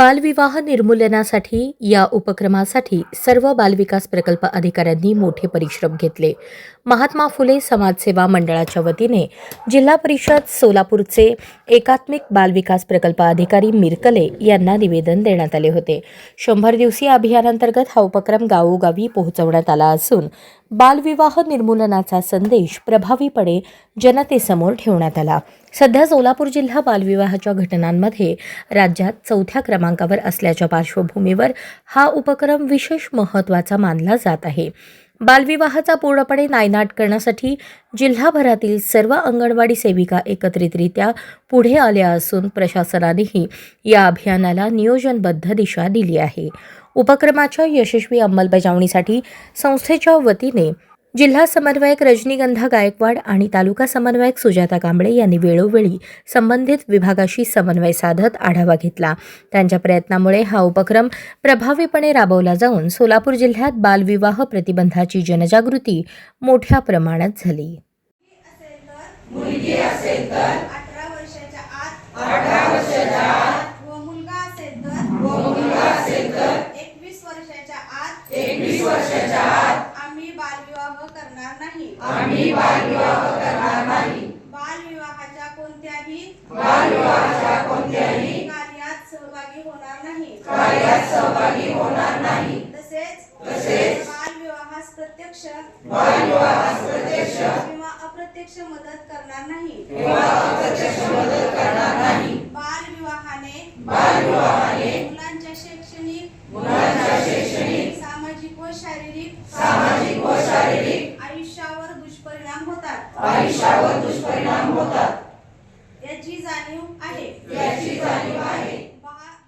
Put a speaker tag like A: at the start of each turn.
A: बालविवाह निर्मूलनासाठी या उपक्रमासाठी सर्व बालविकास प्रकल्प अधिकाऱ्यांनी मोठे परिश्रम घेतले. महात्मा फुले समाजसेवा मंडळाच्या वतीने जिल्हा परिषद सोलापूरचे एकात्मिक बालविकास प्रकल्प अधिकारी मिरकले यांना निवेदन देण्यात आले होते. शंभर दिवसीय अभियानांतर्गत हा उपक्रम गावोगावी पोहोचवण्यात आला असून बालविवाह निर्मूलनाचा संदेश प्रभावीपणे जनतेसमोर ठेवण्यात आला. सध्या सोलापूर जिल्हा बालविवाहाच्या घटनांमध्ये राज्यात चौथ्या क्रमांकावर असल्याच्या पार्श्वभूमीवर हा उपक्रम विशेष महत्त्वाचा मानला जात आहे. बालविवाहाचा पूर्णपणे नायनाट करण्यासाठी जिल्हाभरातील सर्व अंगणवाडी सेविका एकत्रितरित्या पुढे आल्या असून प्रशासनानेही या अभियानाला नियोजनबद्ध दिशा दिली आहे. उपक्रमाच्या यशस्वी अंमलबजावणीसाठी संस्थेच्या वतीने जिल्हा समन्वयक रजनीगंधा गायकवाड आणि तालुका समन्वयक सुजाता कांबळे यांनी वेळोवेळी संबंधित विभागाशी समन्वय साधत आढावा घेतला. त्यांच्या प्रयत्नामुळे हा उपक्रम प्रभावीपणे राबवला जाऊन सोलापूर जिल्ह्यात बालविवाह प्रतिबंधाची जनजागृती मोठ्या प्रमाणात झाली.
B: आम्ही बालविवाह करणार नाही बालविवाहाच्या कोणत्याही बालविवाहाच्या कोणत्याही कार्यात सहभागी होणार नाही. कार्यात सहभागी होणार नाही. तसेच तसेच बालविवाहास प्रत्यक्ष बालविवाहास प्रत्यक्ष किंवा अप्रत्यक्ष मदत करणार नाही. किंवा अप्रत्यक्ष मदत करणार नाही. बालविवाहाने बालविवाहाने मुलांच्या शैक्षणिक मुलांच्या शैक्षणिक सामाजिक व शारीरिक सामाजिक व शारीरिक आयुष्यावर दुष्परिणाम होतात. आयुष्यावर दुष्परिणाम होतात.